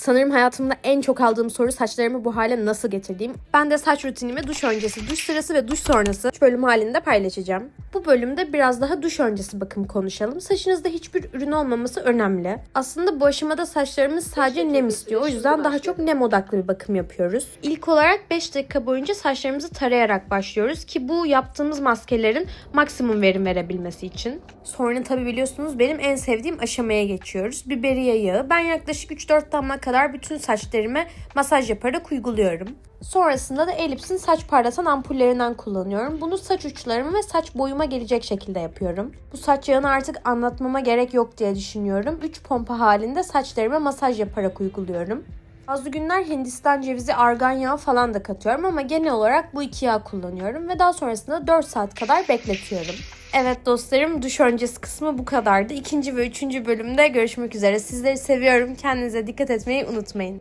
Sanırım hayatımda en çok aldığım soru saçlarımı bu hale nasıl getirdiğim. Ben de saç rutinimi duş öncesi, duş sırası ve duş sonrası üç bölüm halinde paylaşacağım. Bu bölümde biraz daha duş öncesi bakım konuşalım. Saçınızda hiçbir ürün olmaması önemli. Aslında bu aşamada saçlarımız sadece nem istiyor. O yüzden daha çok nem odaklı bir bakım yapıyoruz. İlk olarak 5 dakika boyunca saçlarımızı tarayarak başlıyoruz ki bu yaptığımız maskelerin maksimum verim verebilmesi için. Sonra tabi biliyorsunuz benim en sevdiğim aşamaya geçiyoruz. Biberiye yağı. Ben yaklaşık 3-4 damla bütün saçlarıma masaj yaparak uyguluyorum. Sonrasında da Elips'in saç parlatan ampullerinden kullanıyorum. Bunu saç uçlarıma ve saç boyuma gelecek şekilde yapıyorum. Bu saç yağını artık anlatmama gerek yok diye düşünüyorum. 3 pompa halinde saçlarıma masaj yaparak uyguluyorum. Bazı günler Hindistan cevizi, argan yağı falan da katıyorum ama genel olarak bu iki yağ kullanıyorum ve daha sonrasında 4 saat kadar bekletiyorum. Evet dostlarım duş öncesi kısmı bu kadardı. İkinci ve üçüncü bölümde görüşmek üzere. Sizleri seviyorum. Kendinize dikkat etmeyi unutmayın.